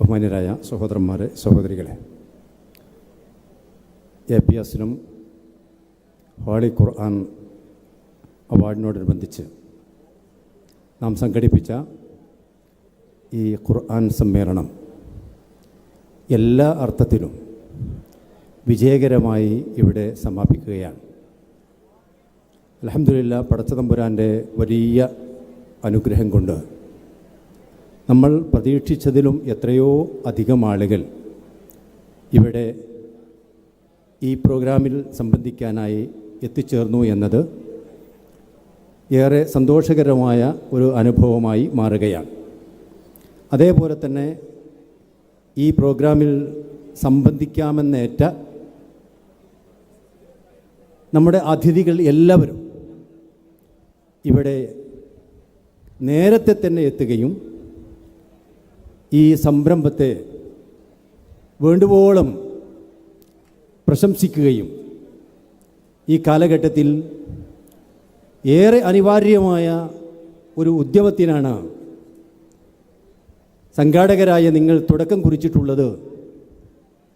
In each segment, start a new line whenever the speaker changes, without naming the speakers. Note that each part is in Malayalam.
ബഹുമാന്യരായ സഹോദരന്മാരെ സഹോദരികളെ. എ. പി. എസിനും ഹോളി ഖുർആൻ അവാർഡിനോടനുബന്ധിച്ച് നാം സംഘടിപ്പിച്ച ഈ ഖുർആൻ സമ്മേളനം എല്ലാ അർത്ഥത്തിലും വിജയകരമായി ഇവിടെ സമാപിക്കുകയാണ്. അലഹമില്ല പടച്ചതമ്പുരാന്റെ വലിയ അനുഗ്രഹം കൊണ്ട് നമ്മൾ പ്രതീക്ഷിച്ചതിലും എത്രയോ അധികം ആളുകൾ ഇവിടെ ഈ പ്രോഗ്രാമിൽ സംബന്ധിക്കാനായി എത്തിച്ചേർന്നു എന്നത് ഏറെ സന്തോഷകരമായ ഒരു അനുഭവമായി മാറുകയാണ്. അതേപോലെ തന്നെ ഈ പ്രോഗ്രാമിൽ സംബന്ധിക്കാമെന്നേറ്റ നമ്മുടെ അതിഥികൾ എല്ലാവരും ഇവിടെ നേരത്തെ തന്നെ എത്തുകയും ഈ സംരംഭത്തെ വേണ്ടുവോളം പ്രശംസിക്കുകയും ഈ കാലഘട്ടത്തിൽ ഏറെ അനിവാര്യമായ ഒരു ഉദ്യമത്തിനാണ് സംഘാടകരായ നിങ്ങൾ തുടക്കം കുറിച്ചിട്ടുള്ളത്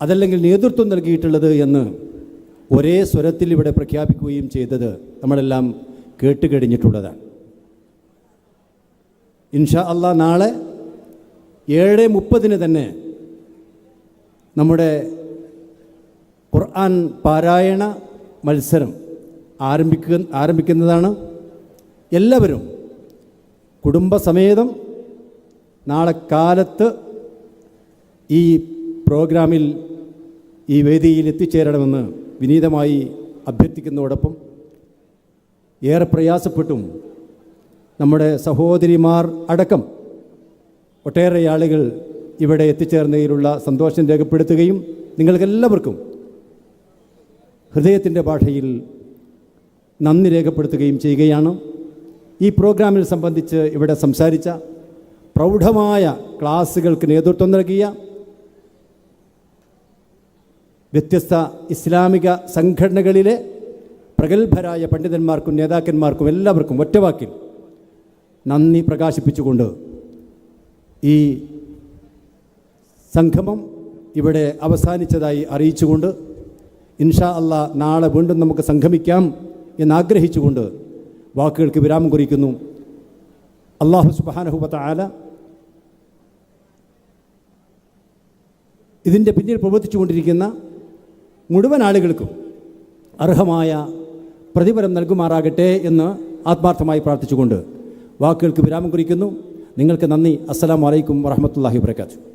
അതല്ലെങ്കിൽ നേതൃത്വം നൽകിയിട്ടുള്ളത് എന്ന് ഒരേ സ്വരത്തിൽ ഇവിടെ പ്രഖ്യാപിക്കുകയും ചെയ്തത് നമ്മളെല്ലാം കേട്ടുകഴിഞ്ഞിട്ടുള്ളതാണ്. ഇൻഷാ അള്ളാ നാളെ ഏഴ് മുപ്പതിന് തന്നെ നമ്മുടെ ഖുർആൻ പാരായണ മത്സരം ആരംഭിക്കുക ആരംഭിക്കുന്നതാണ്. എല്ലാവരും കുടുംബസമേതം നാളെ കാലത്ത് ഈ പ്രോഗ്രാമിൽ ഈ വേദിയിൽ എത്തിച്ചേരണമെന്ന് വിനീതമായി അഭ്യർത്ഥിക്കുന്നതോടൊപ്പം ഏറെ പ്രയാസപ്പെട്ടും നമ്മുടെ സഹോദരിമാർ അടക്കം ഒട്ടേറെ ആളുകൾ ഇവിടെ എത്തിച്ചേർന്നതിലുള്ള സന്തോഷം രേഖപ്പെടുത്തുകയും നിങ്ങൾക്കെല്ലാവർക്കും ഹൃദയത്തിന്റെ ഭാഷയിൽ നന്ദി രേഖപ്പെടുത്തുകയും ചെയ്യുകയാണ്. ഈ പ്രോഗ്രാമിൽ സംബന്ധിച്ച് ഇവിടെ സംസാരിച്ച പ്രൗഢമായ ക്ലാസ്സുകൾക്ക് നേതൃത്വം നൽകിയ വ്യത്യസ്ത ഇസ്ലാമിക സംഘടനകളിലെ പ്രഗത്ഭരായ പണ്ഡിതന്മാർക്കും നേതാക്കന്മാർക്കും എല്ലാവർക്കും ഒറ്റവാക്കിൽ നന്ദി പ്രകാശിപ്പിച്ചുകൊണ്ട് ഈ സംഗമം ഇവിടെ അവസാനിച്ചതായി അറിയിച്ചുകൊണ്ട് ഇൻഷാ അല്ല നാളെ വീണ്ടും നമുക്ക് സംഗമിക്കാം എന്നാഗ്രഹിച്ചുകൊണ്ട് വാക്കുകൾക്ക് വിരാമം കുറിക്കുന്നു. അള്ളാഹു സുബാനഹുബത്ത ആല ഇതിന്റെ പിന്നിൽ പ്രവർത്തിച്ചുകൊണ്ടിരിക്കുന്ന മുഴുവൻ ആളുകൾക്കും അർഹമായ പ്രതിഫലം നൽകുമാറാകട്ടെ എന്ന് ആത്മാർത്ഥമായി പ്രാർത്ഥിച്ചുകൊണ്ട് വാക്കുകൾക്ക് വിരാമം കുറിക്കുന്നു. നിങ്ങൾക്ക് നന്ദി. അസ്സലാമു അലൈക്കും വറഹമത്തല്ലാഹി വാബർക്കാത്തു